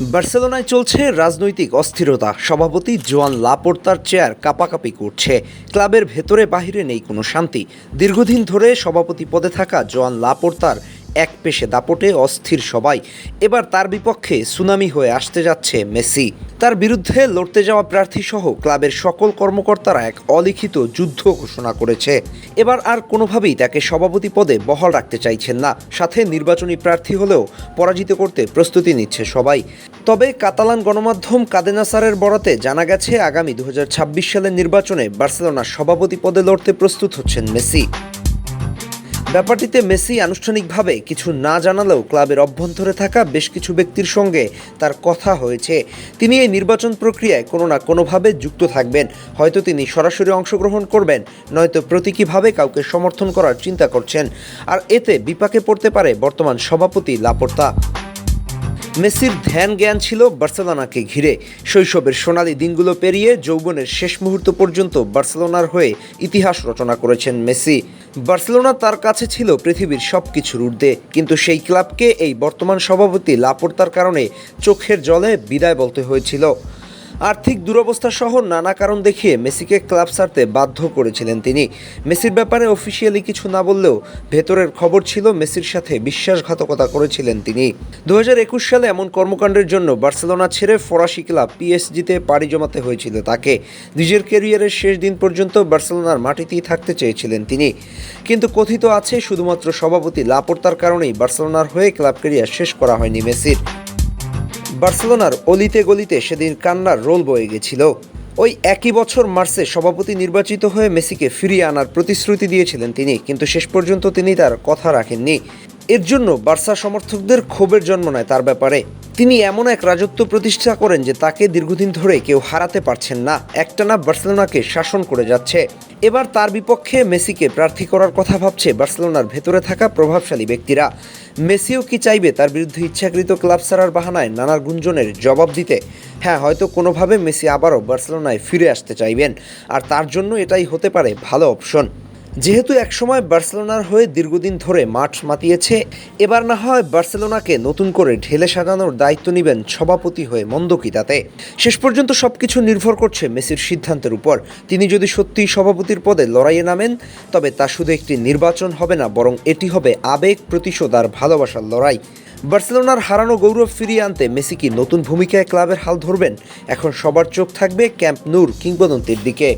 বার্সেলোনায় চলছে রাজনৈতিক অস্থিরতা। সভাপতি জোয়ান লাপোর্তার চেয়ার কাপাকাপি করছে। ক্লাবের ভেতরে বাহিরে নেই কোনো শান্তি। দীর্ঘদিন ধরে সভাপতি পদে থাকা জোয়ান লাপোর্তার এক পেশে দাপটে অস্থির সবাই। এবার তার বিপক্ষে সুনামি হয়ে আসতে যাচ্ছে মেসি। তার বিরুদ্ধে লড়তে যাওয়া প্রার্থী সহ ক্লাবের সকল কর্মকর্তারা এক অলিখিত যুদ্ধ ঘোষণা করেছে। এবার আর কোনোভাবেই তাকে সভাপতি পদে বহাল রাখতে চাইছেন না। সাথে নির্বাচনী প্রার্থী হলেও পরাজিত করতে প্রস্তুতি নিচ্ছে সবাই। তবে কাতালান গণমাধ্যম কাদেনাসারের বরাতে জানা গেছে, আগামী দু হাজার ছাব্বিশ সালের নির্বাচনে বার্সেলোনার সভাপতি পদে লড়তে প্রস্তুত হচ্ছেন মেসি। ব্যাপারটিতে মেসি আনুষ্ঠানিকভাবে কিছু না জানালেও ক্লাবের অভ্যন্তরে থাকা বেশ কিছু ব্যক্তির সঙ্গে তার কথা হয়েছে। তিনি এই নির্বাচন প্রক্রিয়ায় কোনো না কোনোভাবে যুক্ত থাকবেন। হয়তো তিনি সরাসরি অংশগ্রহণ করবেন, নয়তো প্রতীকীভাবে কাউকে সমর্থন করার চিন্তা করছেন। আর এতে বিপাকে পড়তে পারে বর্তমান সভাপতি লাপোর্তা। মেসির ধ্যান জ্ঞান ছিল বার্সেলোনাকে ঘিরে। শৈশবের সোনালি দিনগুলো পেরিয়ে যৌবনের শেষ মুহূর্ত পর্যন্ত বার্সেলোনার হয়ে ইতিহাস রচনা করেছেন মেসি। বার্সেলোনা তার কাছে ছিল পৃথিবীর সব কিছুর ঊর্ধ্বে, কিন্তু সেই ক্লাবকে এই বর্তমান সভাপতি লাপোর্তার কারণে চোখের জলে বিদায় বলতে হয়েছিল। আর্থিক দুরবস্থা সহ নানা কারণ দেখিয়ে মেসিকে ক্লাব ছাড়তে বাধ্য করেছিলেন তিনি। মেসির ব্যাপারে অফিসিয়ালি কিছু না বললেও ভেতরের খবর ছিল মেসির সাথে বিশ্বাসঘাতকতা করেছিলেন তিনি। দু হাজার একুশ সালে এমন কর্মকাণ্ডের জন্য বার্সেলোনা ছেড়ে ফরাসি ক্লাব পিএসজিতে পাড়ি জমাতে হয়েছিল তাকে। নিজের ক্যারিয়ারের শেষ দিন পর্যন্ত বার্সেলোনার মাটিতেই থাকতে চেয়েছিলেন তিনি। কিন্তু কথিত আছে, শুধুমাত্র সভাপতি লাপোর্তার কারণেই বার্সেলোনার হয়ে ক্লাব ক্যারিয়ার শেষ করা হয়নি মেসির। বার্সেলোনার অলিতে গলিতে সেদিন কান্নার রোল বয়ে গেছিল। ওই একই বছর মার্চে সভাপতি নির্বাচিত হয়ে মেসিকে ফিরিয়ে আনার প্রতিশ্রুতি দিয়েছিলেন তিনি, কিন্তু শেষ পর্যন্ত তিনি তার কথা রাখেননি। এর জন্য বার্সা সমর্থকদের ক্ষোভের জন্ম নেয় তার ব্যাপারে। তিনি এমন এক রাজত্ব প্রতিষ্ঠা করেন যে তাকে দীর্ঘদিন ধরে কেউ হারাতে পারছেন না। একটানা বার্সেলোনাকে শাসন করে যাচ্ছে। এবার তার বিপক্ষে মেসিকে প্রার্থী করার কথা ভাবছে বার্সেলোনার ভেতরে থাকা প্রভাবশালী ব্যক্তিরা। মেসিও কি চাইবে তার বিরুদ্ধে ইচ্ছাকৃত ক্লাব ছাড়ার বাহানায় নানা গুঞ্জনের জবাব দিতে? হ্যাঁ হয়তো কোনোভাবে মেসি আবারও বার্সেলোনায় ফিরে আসতে চাইবেন। আর তার জন্য এটাই হতে পারে ভালো অপশন। যেহেতু একসময় বার্সেলোনার হয়ে দীর্ঘদিন ধরে মাঠ মাতিয়েছে, এবার না হয় বার্সেলোনাকে নতুন করে ঢেলে সাজানোর দায়িত্ব নেবেন সভাপতি হয়ে মন্দ কি তাতে শেষ পর্যন্ত সব কিছু নির্ভর করছে মেসির সিদ্ধান্তের উপর। তিনি যদি সত্যিই সভাপতির পদে লড়াইয়ে নামেন, তবে তা শুধু একটি নির্বাচন হবে না, বরং এটি হবে আবেগ, প্রতিশোধ আর ভালোবাসার লড়াই। বার্সেলোনার হারানো গৌরব ফিরিয়ে আনতে মেসি কি নতুন ভূমিকায় ক্লাবের হাল ধরবেন? এখন সবার চোখ থাকবে ক্যাম্প নূর কিংবদন্তির দিকে।